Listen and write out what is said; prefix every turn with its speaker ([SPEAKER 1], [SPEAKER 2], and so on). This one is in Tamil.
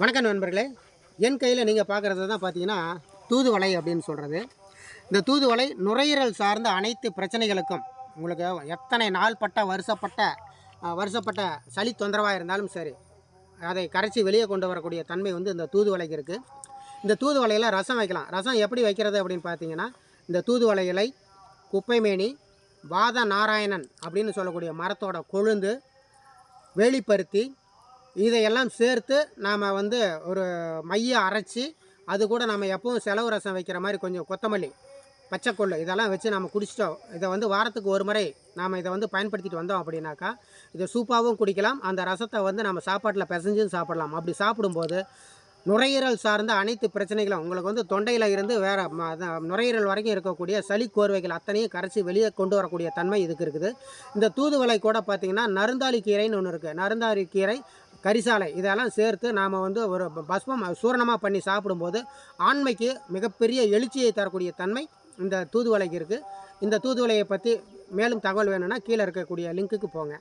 [SPEAKER 1] வணக்கம் நண்பர்களே. என் கையில் நீங்கள் பார்க்குறது தான் பார்த்தீங்கன்னா தூதுவளை அப்படின்னு சொல்கிறது இந்த தூதுவளை நுரையீரல் சார்ந்த அனைத்து பிரச்சனைகளுக்கும் உங்களுக்கு எத்தனை நாள்பட்ட வருஷப்பட்ட வருஷப்பட்ட சளி தொந்தரவாக இருந்தாலும் சரி அதை கரைச்சி வெளியே கொண்டு வரக்கூடிய தன்மை வந்து இந்த தூதுவளைக்கு இருக்குது இந்த தூதுவளையில் ரசம் வைக்கலாம். ரசம் எப்படி வைக்கிறது அப்படின்னு பார்த்தீங்கன்னா இந்த தூதுவளை இலை குப்பைமேனி வாத நாராயணன் அப்படின்னு சொல்லக்கூடிய மரத்தோட கொழுந்து வேலிப்பருத்தி இதையெல்லாம் சேர்த்து நாம் வந்து ஒரு மைய அரைச்சி அது கூட நம்ம எப்பவும் செலவு ரசம் வைக்கிற மாதிரி கொஞ்சம் கொத்தமல்லி பச்சைக்கொள்ளு இதெல்லாம் வச்சு நம்ம குடிச்சிட்டோம். இதை வந்து வாரத்துக்கு ஒரு முறை நாம் இதை வந்து பயன்படுத்திட்டு வந்தோம் அப்படின்னாக்கா இதை சூப்பாகவும் குடிக்கலாம். அந்த ரசத்தை வந்து நம்ம சாப்பாட்டில் பிசைஞ்சும் சாப்பிடலாம். அப்படி சாப்பிடும்போது நுரையீரல் சார்ந்த அனைத்து பிரச்சனைகளும் உங்களுக்கு வந்து தொண்டையில் இருந்து வேறு நுரையீரல் வரைக்கும் இருக்கக்கூடிய சளி கோர்வைகள் அத்தனையும் கரைச்சி வெளியே கொண்டு வரக்கூடிய தன்மை இதுக்கு இருக்குது. இந்த தூதுவலை கூட பார்த்திங்கன்னா நருந்தாளி கீரைன்னு ஒன்று இருக்குது நருந்தாளி கீரை கரிசாலை இதெல்லாம் சேர்த்து நாம் வந்து ஒரு பஸ்மம் சூரணமாக பண்ணி சாப்பிடும்போது ஆண்மைக்கு மிகப்பெரிய எழுச்சியை தரக்கூடிய தன்மை இந்த தூதுவளைக்கு இருக்குது இந்த தூதுவலையை பற்றி மேலும் தகவல் வேணும்னா கீழே இருக்கக்கூடிய லிங்க்குக்கு போங்க.